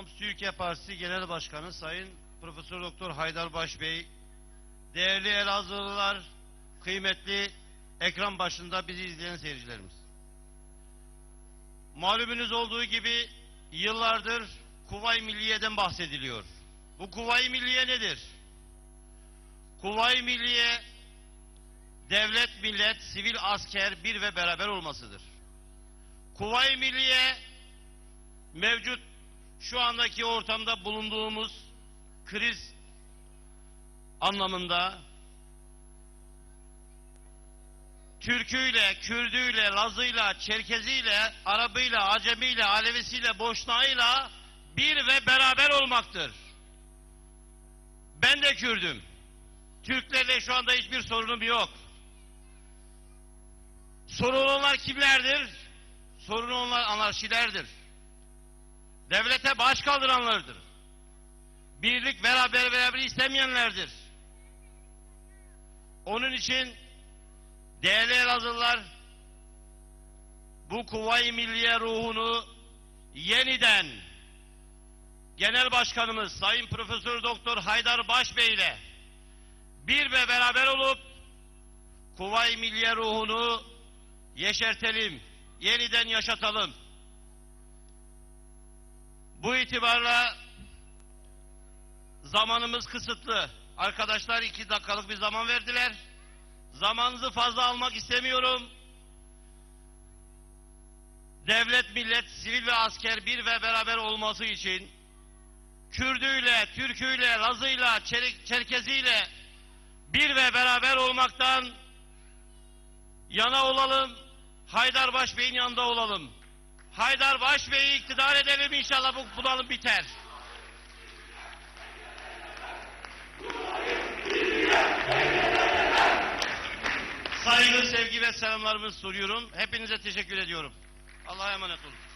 Bağımsız Türkiye Partisi Genel Başkanı Sayın Profesör Doktor Haydar Baş Bey, değerli Elazığlılar, kıymetli ekran başında bizi izleyen seyircilerimiz. Malumunuz olduğu gibi yıllardır Kuvayi Milliye'den bahsediliyor. Bu Kuvayi Milliye nedir? Kuvayi Milliye devlet, millet, sivil asker bir ve beraber olmasıdır. Kuvayi Milliye mevcut şu andaki ortamda bulunduğumuz kriz anlamında Türküyle, Kürdüyle, Lazıyla, Çerkeziyle, Arabıyla, Acemiyle, Alevisiyle, Boşnağıyla bir ve beraber olmaktır. Ben de Kürdüm. Türklerle şu anda hiçbir sorunum yok. Sorun olanlar kimlerdir? Sorun olanlar anarşilerdir. Devlete baş kaldıranlardır. Birlik beraber beraber istemeyenlerdir. Onun için değerli Elazığlılar bu Kuvayi Milliye ruhunu yeniden Genel Başkanımız Sayın Profesör Doktor Haydar Başbey ile bir ve beraber olup Kuvayi Milliye ruhunu yeşertelim, yeniden yaşatalım. Bu itibarla zamanımız kısıtlı. Arkadaşlar iki dakikalık bir zaman verdiler. Zamanınızı fazla almak istemiyorum. Devlet, millet, sivil ve asker bir ve beraber olması için Kürdüyle, Türküyle, Lazıyla, Çer- Çerkeziyle bir ve beraber olmaktan yana olalım. Haydar Başbey'in yanında olalım. Haydar Başbey'i iktidar edelim inşallah bu bunalım biter. Saygı, sevgi ve selamlarımı sunuyorum. Hepinize teşekkür ediyorum. Allah'a emanet olun.